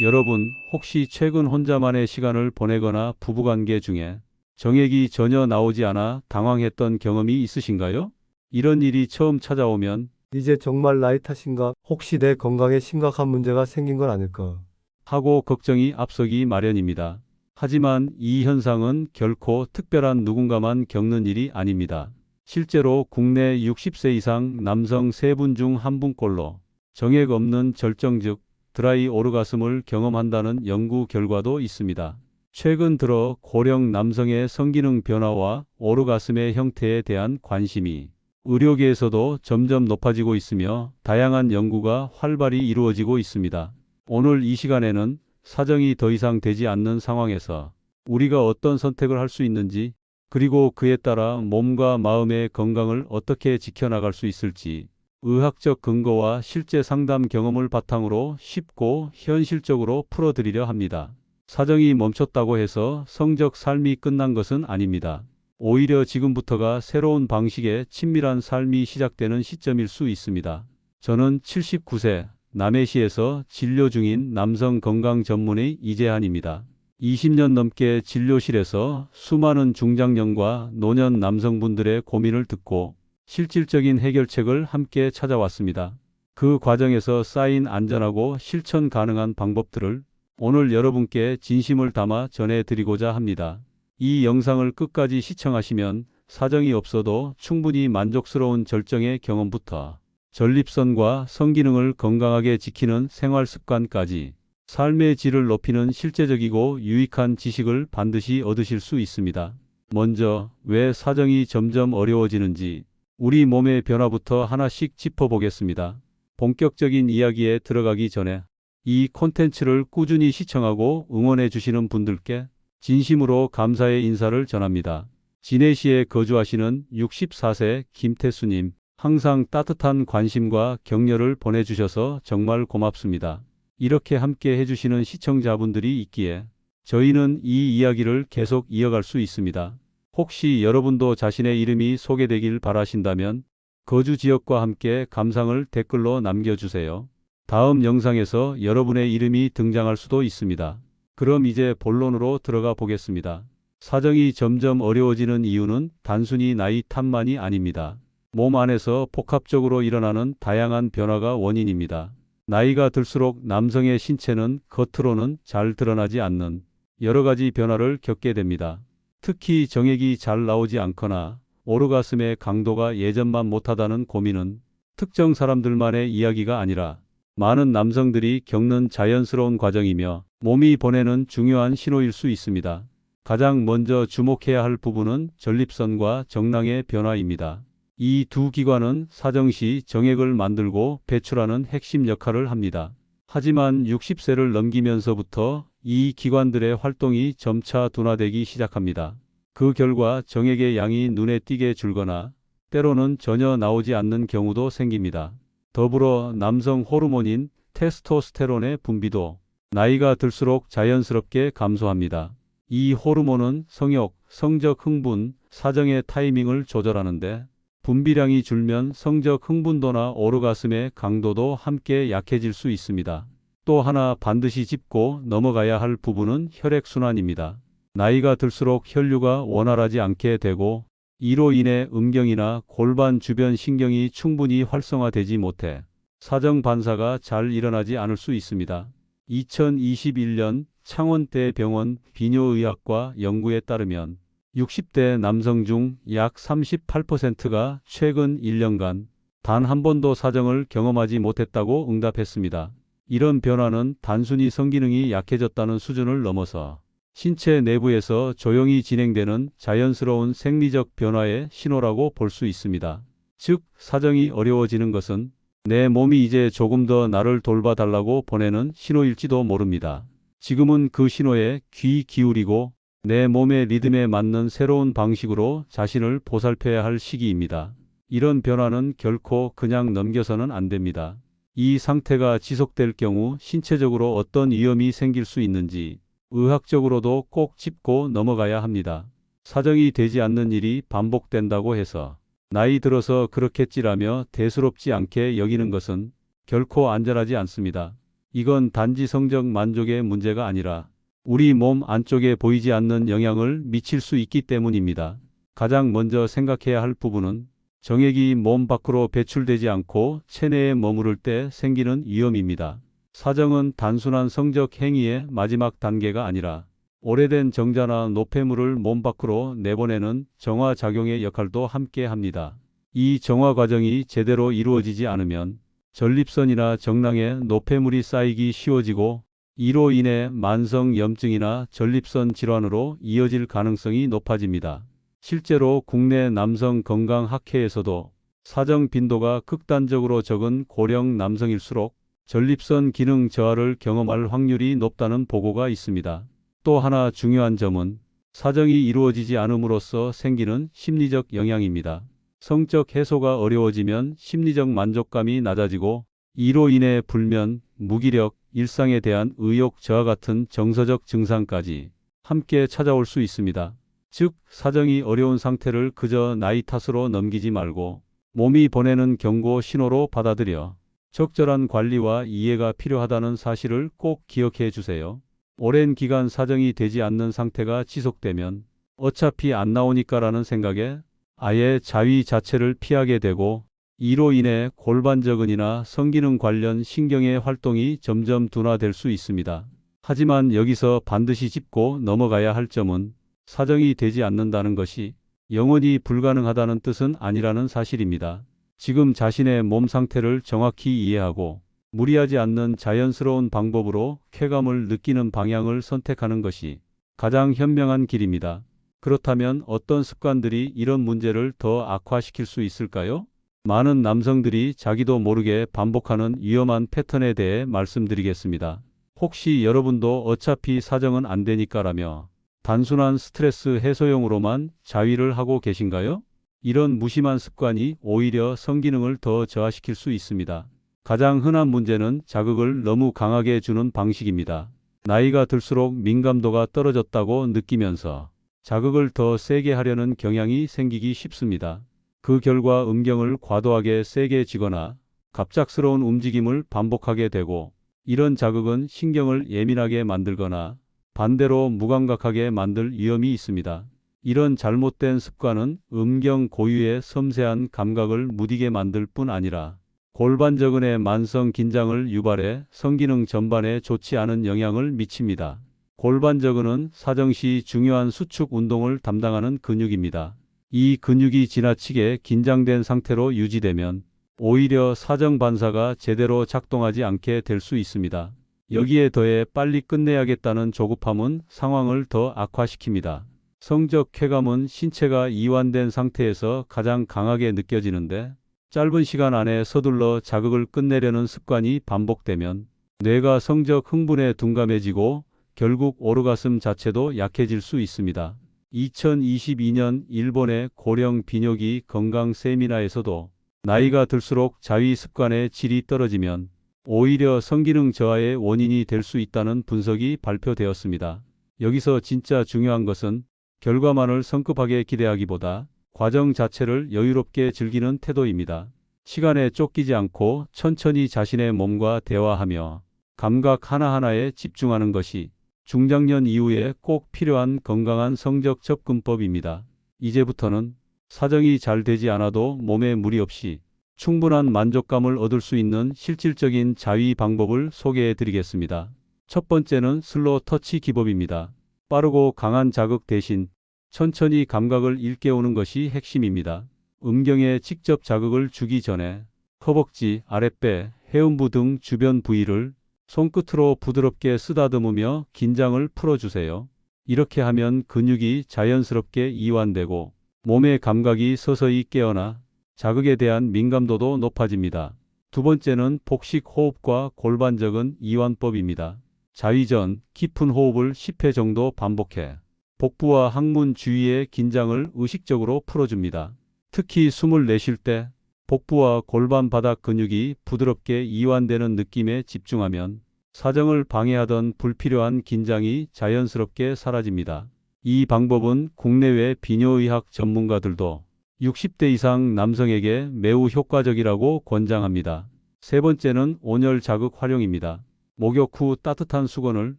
여러분, 혹시 최근 혼자만의 시간을 보내거나 부부관계 중에 정액이 전혀 나오지 않아 당황했던 경험이 있으신가요? 이런 일이 처음 찾아오면 이제 정말 나이 탓인가? 혹시 내 건강에 심각한 문제가 생긴 건 아닐까? 하고 걱정이 앞서기 마련입니다. 하지만 이 현상은 결코 특별한 누군가만 겪는 일이 아닙니다. 실제로 국내 60세 이상 남성 3분 중 1분꼴로 정액 없는 절정 즉 드라이 오르가슴을 경험한다는 연구 결과도 있습니다. 최근 들어 고령 남성의 성기능 변화와 오르가슴의 형태에 대한 관심이 의료계에서도 점점 높아지고 있으며 다양한 연구가 활발히 이루어지고 있습니다. 오늘 이 시간에는 사정이 더 이상 되지 않는 상황에서 우리가 어떤 선택을 할 수 있는지 그리고 그에 따라 몸과 마음의 건강을 어떻게 지켜나갈 수 있을지 의학적 근거와 실제 상담 경험을 바탕으로 쉽고 현실적으로 풀어드리려 합니다. 사정이 멈췄다고 해서 성적 삶이 끝난 것은 아닙니다. 오히려 지금부터가 새로운 방식의 친밀한 삶이 시작되는 시점일 수 있습니다. 저는 79세 남해시에서 진료 중인 남성 건강 전문의 이재한입니다. 20년 넘게 진료실에서 수많은 중장년과 노년 남성분들의 고민을 듣고 실질적인 해결책을 함께 찾아왔습니다. 그 과정에서 쌓인 안전하고 실천 가능한 방법들을 오늘 여러분께 진심을 담아 전해드리고자 합니다. 이 영상을 끝까지 시청하시면 사정이 없어도 충분히 만족스러운 절정의 경험부터 전립선과 성기능을 건강하게 지키는 생활 습관까지 삶의 질을 높이는 실제적이고 유익한 지식을 반드시 얻으실 수 있습니다. 먼저 왜 사정이 점점 어려워지는지 우리 몸의 변화부터 하나씩 짚어보겠습니다. 본격적인 이야기에 들어가기 전에 이 콘텐츠를 꾸준히 시청하고 응원해 주시는 분들께 진심으로 감사의 인사를 전합니다. 진해시에 거주하시는 64세 김태수님, 항상 따뜻한 관심과 격려를 보내주셔서 정말 고맙습니다. 이렇게 함께 해주시는 시청자분들이 있기에 저희는 이 이야기를 계속 이어갈 수 있습니다. 혹시 여러분도 자신의 이름이 소개되길 바라신다면 거주 지역과 함께 감상을 댓글로 남겨주세요. 다음 영상에서 여러분의 이름이 등장할 수도 있습니다. 그럼 이제 본론으로 들어가 보겠습니다. 사정이 점점 어려워지는 이유는 단순히 나이 탓만이 아닙니다. 몸 안에서 복합적으로 일어나는 다양한 변화가 원인입니다. 나이가 들수록 남성의 신체는 겉으로는 잘 드러나지 않는 여러 가지 변화를 겪게 됩니다. 특히 정액이 잘 나오지 않거나 오르가슴의 강도가 예전만 못하다는 고민은 특정 사람들만의 이야기가 아니라 많은 남성들이 겪는 자연스러운 과정이며 몸이 보내는 중요한 신호일 수 있습니다. 가장 먼저 주목해야 할 부분은 전립선과 정낭의 변화입니다. 이 두 기관은 사정시 정액을 만들고 배출하는 핵심 역할을 합니다. 하지만 60세를 넘기면서부터 이 기관들의 활동이 점차 둔화되기 시작합니다. 그 결과 정액의 양이 눈에 띄게 줄거나 때로는 전혀 나오지 않는 경우도 생깁니다. 더불어 남성 호르몬인 테스토스테론의 분비도 나이가 들수록 자연스럽게 감소합니다. 이 호르몬은 성욕, 성적 흥분, 사정의 타이밍을 조절하는데 분비량이 줄면 성적 흥분도나 오르가슴의 강도도 함께 약해질 수 있습니다. 또 하나 반드시 짚고 넘어가야 할 부분은 혈액순환입니다. 나이가 들수록 혈류가 원활하지 않게 되고 이로 인해 음경이나 골반 주변 신경이 충분히 활성화되지 못해 사정 반사가 잘 일어나지 않을 수 있습니다. 2021년 창원대병원 비뇨의학과 연구에 따르면 60대 남성 중 약 38%가 최근 1년간 단 한 번도 사정을 경험하지 못했다고 응답했습니다. 이런 변화는 단순히 성기능이 약해졌다는 수준을 넘어서 신체 내부에서 조용히 진행되는 자연스러운 생리적 변화의 신호라고 볼 수 있습니다. 즉, 사정이 어려워지는 것은 내 몸이 이제 조금 더 나를 돌봐달라고 보내는 신호일지도 모릅니다. 지금은 그 신호에 귀 기울이고 내 몸의 리듬에 맞는 새로운 방식으로 자신을 보살펴야 할 시기입니다. 이런 변화는 결코 그냥 넘겨서는 안 됩니다. 이 상태가 지속될 경우 신체적으로 어떤 위험이 생길 수 있는지 의학적으로도 꼭 짚고 넘어가야 합니다. 사정이 되지 않는 일이 반복된다고 해서 나이 들어서 그렇겠지라며 대수롭지 않게 여기는 것은 결코 안전하지 않습니다. 이건 단지 성적 만족의 문제가 아니라 우리 몸 안쪽에 보이지 않는 영향을 미칠 수 있기 때문입니다. 가장 먼저 생각해야 할 부분은 정액이 몸 밖으로 배출되지 않고 체내에 머무를 때 생기는 위험입니다. 사정은 단순한 성적 행위의 마지막 단계가 아니라 오래된 정자나 노폐물을 몸 밖으로 내보내는 정화 작용의 역할도 함께 합니다. 이 정화 과정이 제대로 이루어지지 않으면 전립선이나 정낭에 노폐물이 쌓이기 쉬워지고 이로 인해 만성 염증이나 전립선 질환으로 이어질 가능성이 높아집니다. 실제로 국내 남성 건강 학회에서도 사정 빈도가 극단적으로 적은 고령 남성일수록 전립선 기능 저하를 경험할 확률이 높다는 보고가 있습니다. 또 하나 중요한 점은 사정이 이루어지지 않음으로써 생기는 심리적 영향입니다. 성적 해소가 어려워지면 심리적 만족감이 낮아지고 이로 인해 불면, 무기력, 일상에 대한 의욕 저하 같은 정서적 증상까지 함께 찾아올 수 있습니다. 즉, 사정이 어려운 상태를 그저 나이 탓으로 넘기지 말고 몸이 보내는 경고 신호로 받아들여 적절한 관리와 이해가 필요하다는 사실을 꼭 기억해 주세요. 오랜 기간 사정이 되지 않는 상태가 지속되면 어차피 안 나오니까라는 생각에 아예 자위 자체를 피하게 되고 이로 인해 골반저근이나 성기능 관련 신경의 활동이 점점 둔화될 수 있습니다. 하지만 여기서 반드시 짚고 넘어가야 할 점은 사정이 되지 않는다는 것이 영원히 불가능하다는 뜻은 아니라는 사실입니다. 지금 자신의 몸 상태를 정확히 이해하고 무리하지 않는 자연스러운 방법으로 쾌감을 느끼는 방향을 선택하는 것이 가장 현명한 길입니다. 그렇다면 어떤 습관들이 이런 문제를 더 악화시킬 수 있을까요? 많은 남성들이 자기도 모르게 반복하는 위험한 패턴에 대해 말씀드리겠습니다. 혹시 여러분도 어차피 사정은 안 되니까라며 단순한 스트레스 해소용으로만 자위를 하고 계신가요? 이런 무심한 습관이 오히려 성기능을 더 저하시킬 수 있습니다. 가장 흔한 문제는 자극을 너무 강하게 주는 방식입니다. 나이가 들수록 민감도가 떨어졌다고 느끼면서 자극을 더 세게 하려는 경향이 생기기 쉽습니다. 그 결과 음경을 과도하게 세게 쥐거나 갑작스러운 움직임을 반복하게 되고 이런 자극은 신경을 예민하게 만들거나 반대로 무감각하게 만들 위험이 있습니다. 이런 잘못된 습관은 음경 고유의 섬세한 감각을 무디게 만들 뿐 아니라 골반저근의 만성 긴장을 유발해 성기능 전반에 좋지 않은 영향을 미칩니다. 골반저근은 사정시 중요한 수축 운동을 담당하는 근육입니다. 이 근육이 지나치게 긴장된 상태로 유지되면 오히려 사정 반사가 제대로 작동하지 않게 될 수 있습니다. 여기에 더해 빨리 끝내야겠다는 조급함은 상황을 더 악화시킵니다. 성적 쾌감은 신체가 이완된 상태에서 가장 강하게 느껴지는데 짧은 시간 안에 서둘러 자극을 끝내려는 습관이 반복되면 뇌가 성적 흥분에 둔감해지고 결국 오르가슴 자체도 약해질 수 있습니다. 2022년 일본의 고령 비뇨기 건강 세미나에서도 나이가 들수록 자위 습관의 질이 떨어지면 오히려 성기능 저하의 원인이 될 수 있다는 분석이 발표되었습니다. 여기서 진짜 중요한 것은 결과만을 성급하게 기대하기보다 과정 자체를 여유롭게 즐기는 태도입니다. 시간에 쫓기지 않고 천천히 자신의 몸과 대화하며 감각 하나하나에 집중하는 것이 중장년 이후에 꼭 필요한 건강한 성적 접근법입니다. 이제부터는 사정이 잘 되지 않아도 몸에 무리 없이 충분한 만족감을 얻을 수 있는 실질적인 자위 방법을 소개해 드리겠습니다. 첫 번째는 슬로 터치 기법입니다. 빠르고 강한 자극 대신 천천히 감각을 일깨우는 것이 핵심입니다. 음경에 직접 자극을 주기 전에 허벅지, 아랫배, 해음부 등 주변 부위를 손끝으로 부드럽게 쓰다듬으며 긴장을 풀어주세요. 이렇게 하면 근육이 자연스럽게 이완되고 몸의 감각이 서서히 깨어나 자극에 대한 민감도도 높아집니다. 두 번째는 복식 호흡과 골반적은 이완법입니다. 자위 전 깊은 호흡을 10회 정도 반복해 복부와 항문 주위의 긴장을 의식적으로 풀어줍니다. 특히 숨을 내쉴 때 복부와 골반 바닥 근육이 부드럽게 이완되는 느낌에 집중하면 사정을 방해하던 불필요한 긴장이 자연스럽게 사라집니다. 이 방법은 국내외 비뇨의학 전문가들도 60대 이상 남성에게 매우 효과적이라고 권장합니다. 세 번째는 온열 자극 활용입니다. 목욕 후 따뜻한 수건을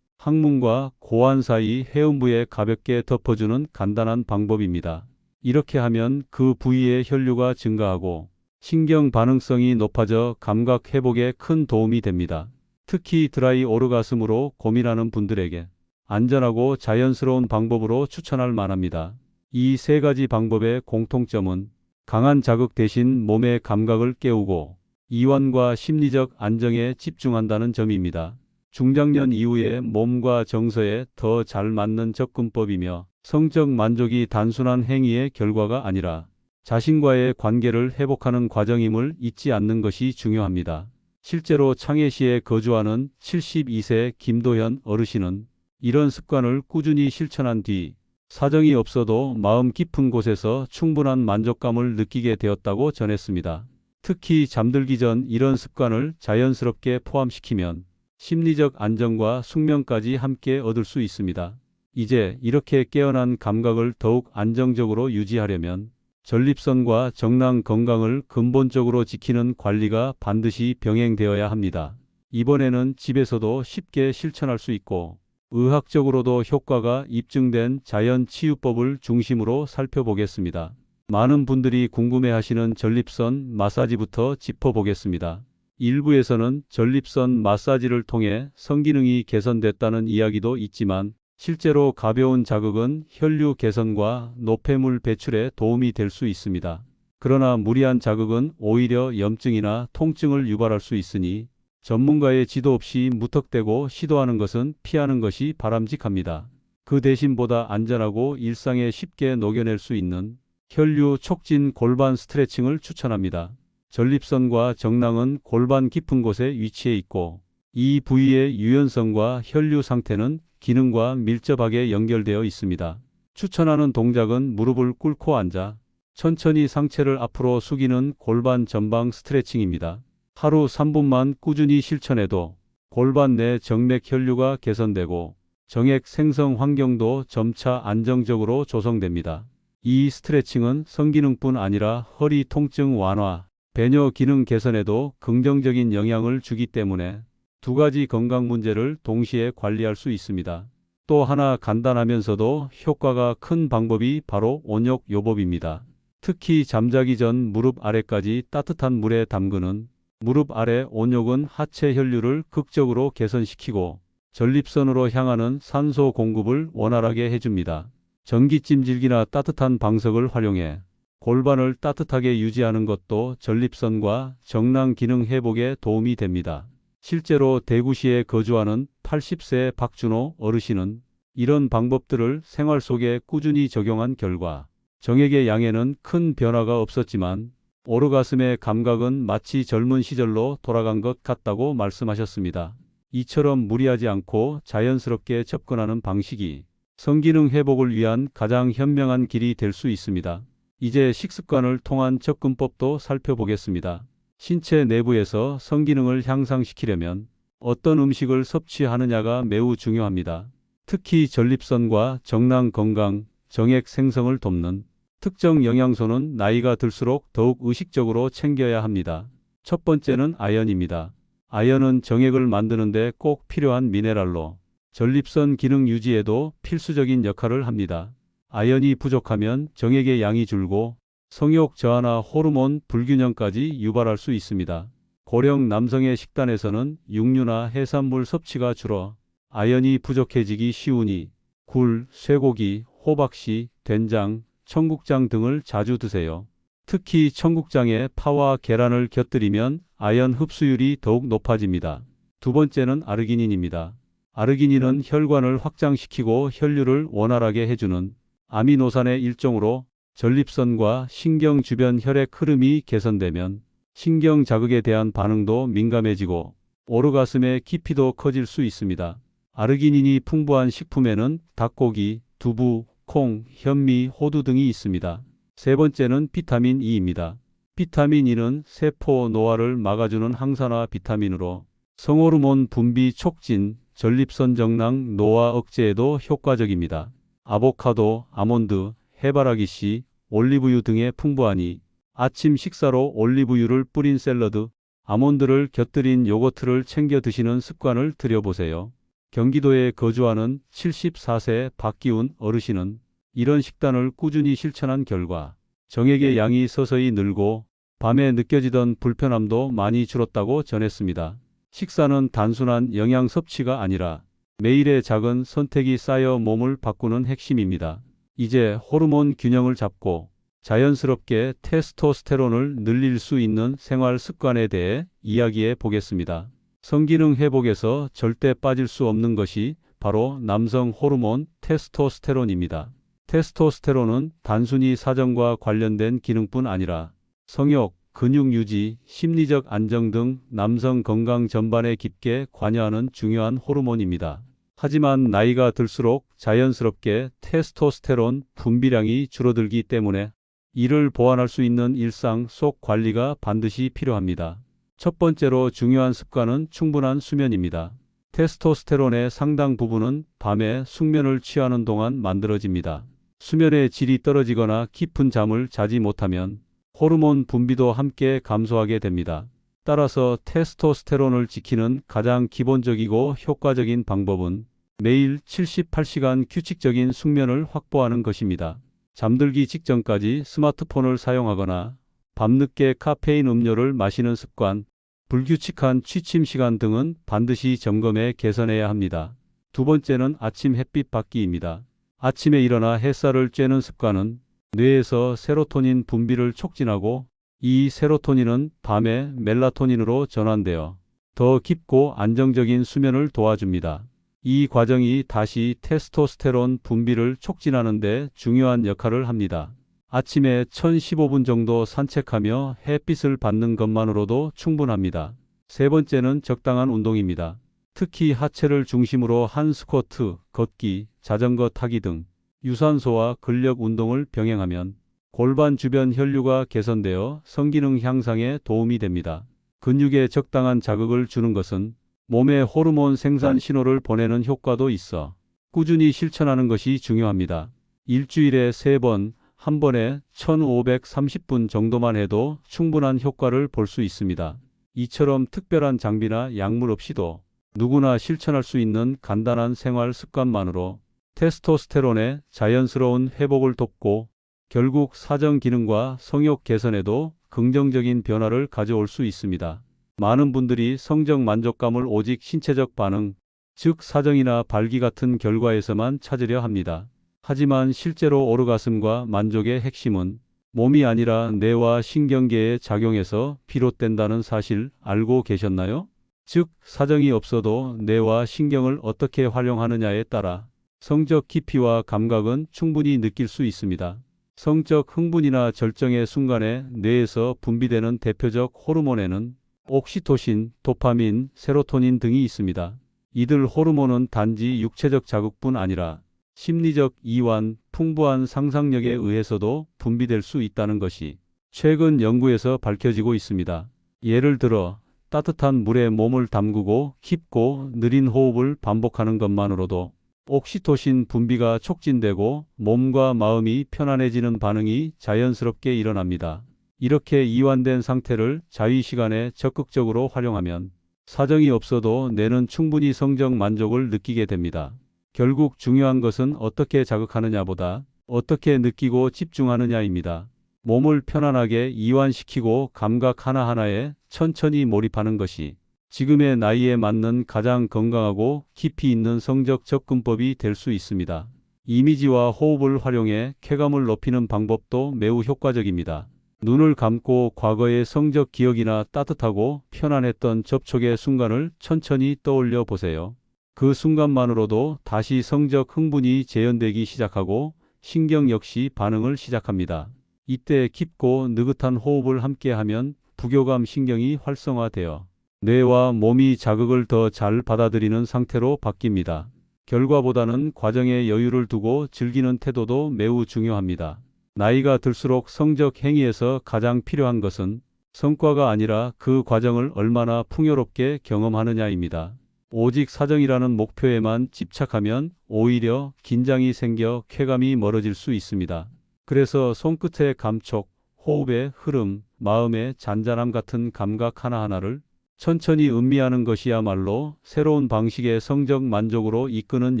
항문과 고환 사이 해음부에 가볍게 덮어주는 간단한 방법입니다. 이렇게 하면 그 부위의 혈류가 증가하고 신경 반응성이 높아져 감각 회복에 큰 도움이 됩니다. 특히 드라이 오르가슴으로 고민하는 분들에게 안전하고 자연스러운 방법으로 추천할 만합니다. 이 세 가지 방법의 공통점은 강한 자극 대신 몸의 감각을 깨우고 이완과 심리적 안정에 집중한다는 점입니다. 중장년 이후에 몸과 정서에 더 잘 맞는 접근법이며 성적 만족이 단순한 행위의 결과가 아니라 자신과의 관계를 회복하는 과정임을 잊지 않는 것이 중요합니다. 실제로 창해시에 거주하는 72세 김도현 어르신은 이런 습관을 꾸준히 실천한 뒤 사정이 없어도 마음 깊은 곳에서 충분한 만족감을 느끼게 되었다고 전했습니다. 특히 잠들기 전 이런 습관을 자연스럽게 포함시키면 심리적 안정과 숙면까지 함께 얻을 수 있습니다. 이제 이렇게 깨어난 감각을 더욱 안정적으로 유지하려면 전립선과 정낭 건강을 근본적으로 지키는 관리가 반드시 병행되어야 합니다. 이번에는 집에서도 쉽게 실천할 수 있고 의학적으로도 효과가 입증된 자연 치유법을 중심으로 살펴보겠습니다. 많은 분들이 궁금해하시는 전립선 마사지부터 짚어보겠습니다. 일부에서는 전립선 마사지를 통해 성기능이 개선됐다는 이야기도 있지만 실제로 가벼운 자극은 혈류 개선과 노폐물 배출에 도움이 될 수 있습니다. 그러나 무리한 자극은 오히려 염증이나 통증을 유발할 수 있으니 전문가의 지도 없이 무턱대고 시도하는 것은 피하는 것이 바람직합니다. 그 대신 보다 안전하고 일상에 쉽게 녹여낼 수 있는 혈류 촉진 골반 스트레칭을 추천합니다. 전립선과 정낭은 골반 깊은 곳에 위치해 있고 이 부위의 유연성과 혈류 상태는 기능과 밀접하게 연결되어 있습니다. 추천하는 동작은 무릎을 꿇고 앉아 천천히 상체를 앞으로 숙이는 골반 전방 스트레칭입니다. 하루 3분만 꾸준히 실천해도 골반 내 정맥 혈류가 개선되고 정액 생성 환경도 점차 안정적으로 조성됩니다. 이 스트레칭은 성기능뿐 아니라 허리 통증 완화, 배뇨 기능 개선에도 긍정적인 영향을 주기 때문에 두 가지 건강 문제를 동시에 관리할 수 있습니다. 또 하나 간단하면서도 효과가 큰 방법이 바로 온욕 요법입니다. 특히 잠자기 전 무릎 아래까지 따뜻한 물에 담그는 무릎 아래 온욕은 하체 혈류를 극적으로 개선시키고 전립선으로 향하는 산소 공급을 원활하게 해줍니다. 전기찜질기나 따뜻한 방석을 활용해 골반을 따뜻하게 유지하는 것도 전립선과 정낭 기능 회복에 도움이 됩니다. 실제로 대구시에 거주하는 80세 박준호 어르신은 이런 방법들을 생활 속에 꾸준히 적용한 결과 정액의 양에는 큰 변화가 없었지만 오르가슴의 감각은 마치 젊은 시절로 돌아간 것 같다고 말씀하셨습니다. 이처럼 무리하지 않고 자연스럽게 접근하는 방식이 성기능 회복을 위한 가장 현명한 길이 될 수 있습니다. 이제 식습관을 통한 접근법도 살펴보겠습니다. 신체 내부에서 성기능을 향상시키려면 어떤 음식을 섭취하느냐가 매우 중요합니다. 특히 전립선과 정낭 건강, 정액 생성을 돕는 특정 영양소는 나이가 들수록 더욱 의식적으로 챙겨야 합니다. 첫 번째는 아연입니다. 아연은 정액을 만드는데 꼭 필요한 미네랄로 전립선 기능 유지에도 필수적인 역할을 합니다. 아연이 부족하면 정액의 양이 줄고 성욕 저하나 호르몬 불균형까지 유발할 수 있습니다. 고령 남성의 식단에서는 육류나 해산물 섭취가 줄어 아연이 부족해지기 쉬우니 굴, 쇠고기, 호박씨, 된장, 청국장 등을 자주 드세요. 특히 청국장에 파와 계란을 곁들이면 아연 흡수율이 더욱 높아집니다. 두 번째는 아르기닌입니다. 아르기닌은 혈관을 확장시키고 혈류를 원활하게 해주는 아미노산의 일종으로 전립선과 신경 주변 혈액 흐름이 개선되면 신경 자극에 대한 반응도 민감해지고 오르가슴의 깊이도 커질 수 있습니다. 아르기닌이 풍부한 식품에는 닭고기, 두부, 콩, 현미, 호두 등이 있습니다. 세 번째는 비타민 E입니다. 비타민 E는 세포 노화를 막아주는 항산화 비타민으로 성호르몬 분비 촉진, 전립선 정낭 노화 억제에도 효과적입니다. 아보카도, 아몬드, 해바라기 씨, 올리브유 등에 풍부하니 아침 식사로 올리브유를 뿌린 샐러드, 아몬드를 곁들인 요거트를 챙겨 드시는 습관을 들여보세요. 경기도에 거주하는 74세 박기훈 어르신은 이런 식단을 꾸준히 실천한 결과 정액의 양이 서서히 늘고 밤에 느껴지던 불편함도 많이 줄었다고 전했습니다. 식사는 단순한 영양 섭취가 아니라 매일의 작은 선택이 쌓여 몸을 바꾸는 핵심입니다. 이제 호르몬 균형을 잡고 자연스럽게 테스토스테론을 늘릴 수 있는 생활 습관에 대해 이야기해 보겠습니다. 성기능 회복에서 절대 빠질 수 없는 것이 바로 남성 호르몬 테스토스테론입니다. 테스토스테론은 단순히 사정과 관련된 기능뿐 아니라 성욕, 근육 유지, 심리적 안정 등 남성 건강 전반에 깊게 관여하는 중요한 호르몬입니다. 하지만 나이가 들수록 자연스럽게 테스토스테론 분비량이 줄어들기 때문에 이를 보완할 수 있는 일상 속 관리가 반드시 필요합니다. 첫 번째로 중요한 습관은 충분한 수면입니다. 테스토스테론의 상당 부분은 밤에 숙면을 취하는 동안 만들어집니다. 수면의 질이 떨어지거나 깊은 잠을 자지 못하면 호르몬 분비도 함께 감소하게 됩니다. 따라서 테스토스테론을 지키는 가장 기본적이고 효과적인 방법은 매일 78시간 규칙적인 숙면을 확보하는 것입니다. 잠들기 직전까지 스마트폰을 사용하거나 밤늦게 카페인 음료를 마시는 습관, 불규칙한 취침 시간 등은 반드시 점검해 개선해야 합니다. 두 번째는 아침 햇빛 받기입니다. 아침에 일어나 햇살을 쬐는 습관은 뇌에서 세로토닌 분비를 촉진하고 이 세로토닌은 밤에 멜라토닌으로 전환되어 더 깊고 안정적인 수면을 도와줍니다. 이 과정이 다시 테스토스테론 분비를 촉진하는 데 중요한 역할을 합니다. 아침에 1015분 정도 산책하며 햇빛을 받는 것만으로도 충분합니다. 세 번째는 적당한 운동입니다. 특히 하체를 중심으로 한 스쿼트, 걷기, 자전거 타기 등 유산소와 근력 운동을 병행하면 골반 주변 혈류가 개선되어 성기능 향상에 도움이 됩니다. 근육에 적당한 자극을 주는 것은 몸에 호르몬 생산 신호를 보내는 효과도 있어 꾸준히 실천하는 것이 중요합니다. 일주일에 세 번, 한 번에 1530분 정도만 해도 충분한 효과를 볼 수 있습니다. 이처럼 특별한 장비나 약물 없이도 누구나 실천할 수 있는 간단한 생활 습관만으로 테스토스테론의 자연스러운 회복을 돕고 결국 사정 기능과 성욕 개선에도 긍정적인 변화를 가져올 수 있습니다. 많은 분들이 성적 만족감을 오직 신체적 반응, 즉 사정이나 발기 같은 결과에서만 찾으려 합니다. 하지만 실제로 오르가슴과 만족의 핵심은 몸이 아니라 뇌와 신경계의 작용에서 비롯된다는 사실 알고 계셨나요? 즉, 사정이 없어도 뇌와 신경을 어떻게 활용하느냐에 따라 성적 깊이와 감각은 충분히 느낄 수 있습니다. 성적 흥분이나 절정의 순간에 뇌에서 분비되는 대표적 호르몬에는 옥시토신, 도파민, 세로토닌 등이 있습니다. 이들 호르몬은 단지 육체적 자극뿐 아니라 심리적 이완, 풍부한 상상력에 의해서도 분비될 수 있다는 것이 최근 연구에서 밝혀지고 있습니다. 예를 들어 따뜻한 물에 몸을 담그고 깊고 느린 호흡을 반복하는 것만으로도 옥시토신 분비가 촉진되고 몸과 마음이 편안해지는 반응이 자연스럽게 일어납니다. 이렇게 이완된 상태를 자위 시간에 적극적으로 활용하면 사정이 없어도 뇌는 충분히 성적 만족을 느끼게 됩니다. 결국 중요한 것은 어떻게 자극하느냐보다 어떻게 느끼고 집중하느냐입니다. 몸을 편안하게 이완시키고 감각 하나하나에 천천히 몰입하는 것이 지금의 나이에 맞는 가장 건강하고 깊이 있는 성적 접근법이 될 수 있습니다. 이미지와 호흡을 활용해 쾌감을 높이는 방법도 매우 효과적입니다. 눈을 감고 과거의 성적 기억이나 따뜻하고 편안했던 접촉의 순간을 천천히 떠올려 보세요. 그 순간만으로도 다시 성적 흥분이 재현되기 시작하고 신경 역시 반응을 시작합니다. 이때 깊고 느긋한 호흡을 함께 하면 부교감 신경이 활성화되어 뇌와 몸이 자극을 더 잘 받아들이는 상태로 바뀝니다. 결과보다는 과정에 여유를 두고 즐기는 태도도 매우 중요합니다. 나이가 들수록 성적 행위에서 가장 필요한 것은 성과가 아니라 그 과정을 얼마나 풍요롭게 경험하느냐입니다. 오직 사정이라는 목표에만 집착하면 오히려 긴장이 생겨 쾌감이 멀어질 수 있습니다. 그래서 손끝의 감촉, 호흡의 흐름, 마음의 잔잔함 같은 감각 하나하나를 천천히 음미하는 것이야말로 새로운 방식의 성적 만족으로 이끄는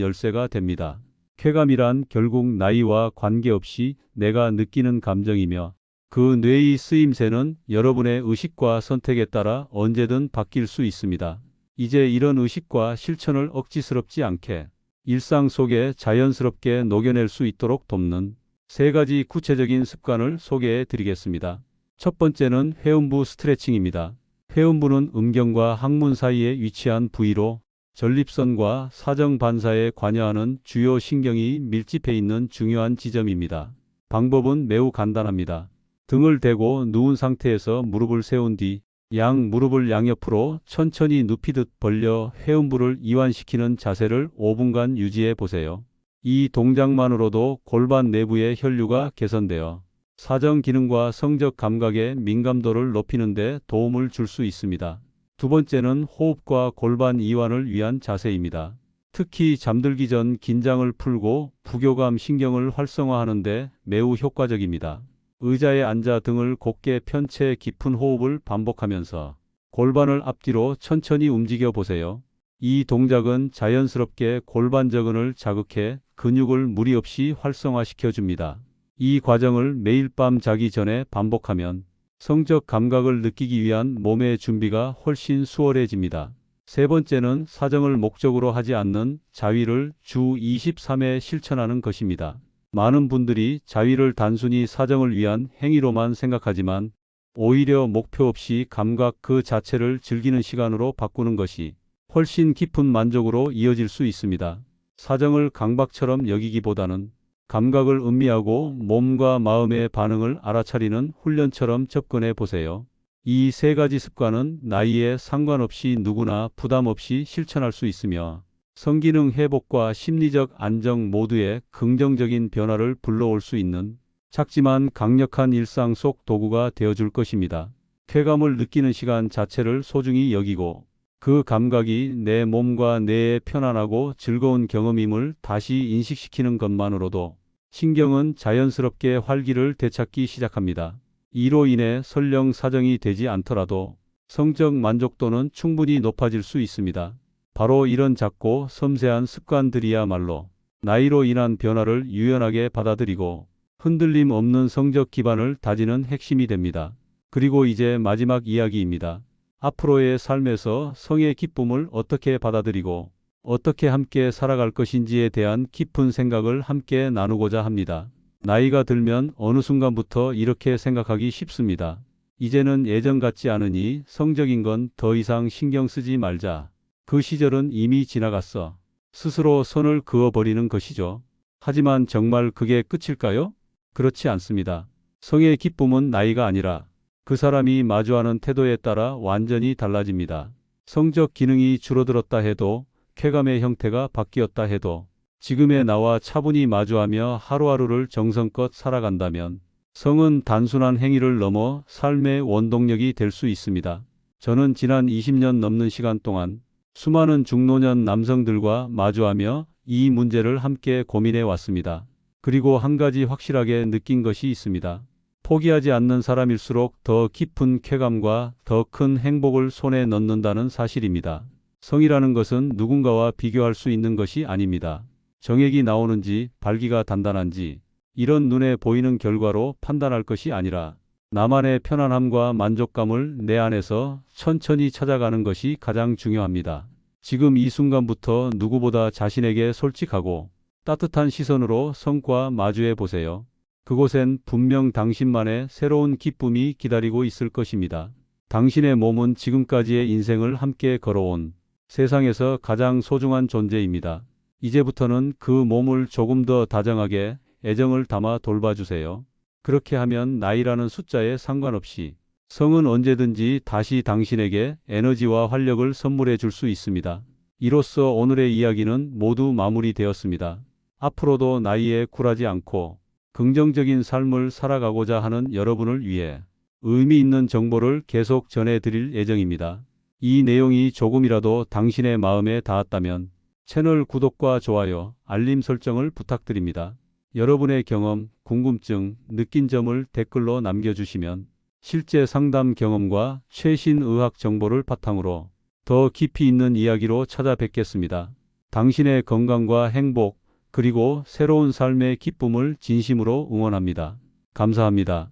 열쇠가 됩니다. 쾌감이란 결국 나이와 관계없이 내가 느끼는 감정이며 그 뇌의 쓰임새는 여러분의 의식과 선택에 따라 언제든 바뀔 수 있습니다. 이제 이런 의식과 실천을 억지스럽지 않게 일상 속에 자연스럽게 녹여낼 수 있도록 돕는 세 가지 구체적인 습관을 소개해 드리겠습니다. 첫 번째는 회음부 스트레칭입니다. 회음부는 음경과 항문 사이에 위치한 부위로 전립선과 사정 반사에 관여하는 주요 신경이 밀집해 있는 중요한 지점입니다. 방법은 매우 간단합니다. 등을 대고 누운 상태에서 무릎을 세운 뒤 양 무릎을 양옆으로 천천히 눕히듯 벌려 회음부를 이완시키는 자세를 5분간 유지해 보세요. 이 동작만으로도 골반 내부의 혈류가 개선되어 사정 기능과 성적 감각의 민감도를 높이는 데 도움을 줄 수 있습니다. 두 번째는 호흡과 골반 이완을 위한 자세입니다. 특히 잠들기 전 긴장을 풀고 부교감 신경을 활성화하는 데 매우 효과적입니다. 의자에 앉아 등을 곧게 편 채 깊은 호흡을 반복하면서 골반을 앞뒤로 천천히 움직여 보세요. 이 동작은 자연스럽게 골반 저근을 자극해 근육을 무리 없이 활성화시켜 줍니다. 이 과정을 매일 밤 자기 전에 반복하면 성적 감각을 느끼기 위한 몸의 준비가 훨씬 수월해집니다. 세 번째는 사정을 목적으로 하지 않는 자위를 주 23회 실천하는 것입니다. 많은 분들이 자위를 단순히 사정을 위한 행위로만 생각하지만 오히려 목표 없이 감각 그 자체를 즐기는 시간으로 바꾸는 것이 훨씬 깊은 만족으로 이어질 수 있습니다. 사정을 강박처럼 여기기보다는 감각을 음미하고 몸과 마음의 반응을 알아차리는 훈련처럼 접근해 보세요. 이 세 가지 습관은 나이에 상관없이 누구나 부담 없이 실천할 수 있으며 성기능 회복과 심리적 안정 모두에 긍정적인 변화를 불러올 수 있는 작지만 강력한 일상 속 도구가 되어줄 것입니다. 쾌감을 느끼는 시간 자체를 소중히 여기고 그 감각이 내 몸과 뇌에 편안하고 즐거운 경험임을 다시 인식시키는 것만으로도 신경은 자연스럽게 활기를 되찾기 시작합니다. 이로 인해 설령 사정이 되지 않더라도 성적 만족도는 충분히 높아질 수 있습니다. 바로 이런 작고 섬세한 습관들이야말로 나이로 인한 변화를 유연하게 받아들이고 흔들림 없는 성적 기반을 다지는 핵심이 됩니다. 그리고 이제 마지막 이야기입니다. 앞으로의 삶에서 성의 기쁨을 어떻게 받아들이고 어떻게 함께 살아갈 것인지에 대한 깊은 생각을 함께 나누고자 합니다. 나이가 들면 어느 순간부터 이렇게 생각하기 쉽습니다. 이제는 예전 같지 않으니 성적인 건 더 이상 신경 쓰지 말자. 그 시절은 이미 지나갔어. 스스로 선을 그어버리는 것이죠. 하지만 정말 그게 끝일까요? 그렇지 않습니다. 성의 기쁨은 나이가 아니라 그 사람이 마주하는 태도에 따라 완전히 달라집니다. 성적 기능이 줄어들었다 해도 쾌감의 형태가 바뀌었다 해도 지금의 나와 차분히 마주하며 하루하루를 정성껏 살아간다면 성은 단순한 행위를 넘어 삶의 원동력이 될 수 있습니다. 저는 지난 20년 넘는 시간 동안 수많은 중노년 남성들과 마주하며 이 문제를 함께 고민해 왔습니다. 그리고 한 가지 확실하게 느낀 것이 있습니다. 포기하지 않는 사람일수록 더 깊은 쾌감과 더 큰 행복을 손에 넣는다는 사실입니다. 성이라는 것은 누군가와 비교할 수 있는 것이 아닙니다. 정액이 나오는지 발기가 단단한지 이런 눈에 보이는 결과로 판단할 것이 아니라 나만의 편안함과 만족감을 내 안에서 천천히 찾아가는 것이 가장 중요합니다. 지금 이 순간부터 누구보다 자신에게 솔직하고 따뜻한 시선으로 성과 마주해 보세요. 그곳엔 분명 당신만의 새로운 기쁨이 기다리고 있을 것입니다. 당신의 몸은 지금까지의 인생을 함께 걸어온 세상에서 가장 소중한 존재입니다. 이제부터는 그 몸을 조금 더 다정하게 애정을 담아 돌봐주세요. 그렇게 하면 나이라는 숫자에 상관없이 성은 언제든지 다시 당신에게 에너지와 활력을 선물해 줄 수 있습니다. 이로써 오늘의 이야기는 모두 마무리되었습니다. 앞으로도 나이에 굴하지 않고 긍정적인 삶을 살아가고자 하는 여러분을 위해 의미 있는 정보를 계속 전해드릴 예정입니다. 이 내용이 조금이라도 당신의 마음에 닿았다면 채널 구독과 좋아요, 알림 설정을 부탁드립니다. 여러분의 경험, 궁금증, 느낀 점을 댓글로 남겨주시면 실제 상담 경험과 최신 의학 정보를 바탕으로 더 깊이 있는 이야기로 찾아뵙겠습니다. 당신의 건강과 행복, 그리고 새로운 삶의 기쁨을 진심으로 응원합니다. 감사합니다.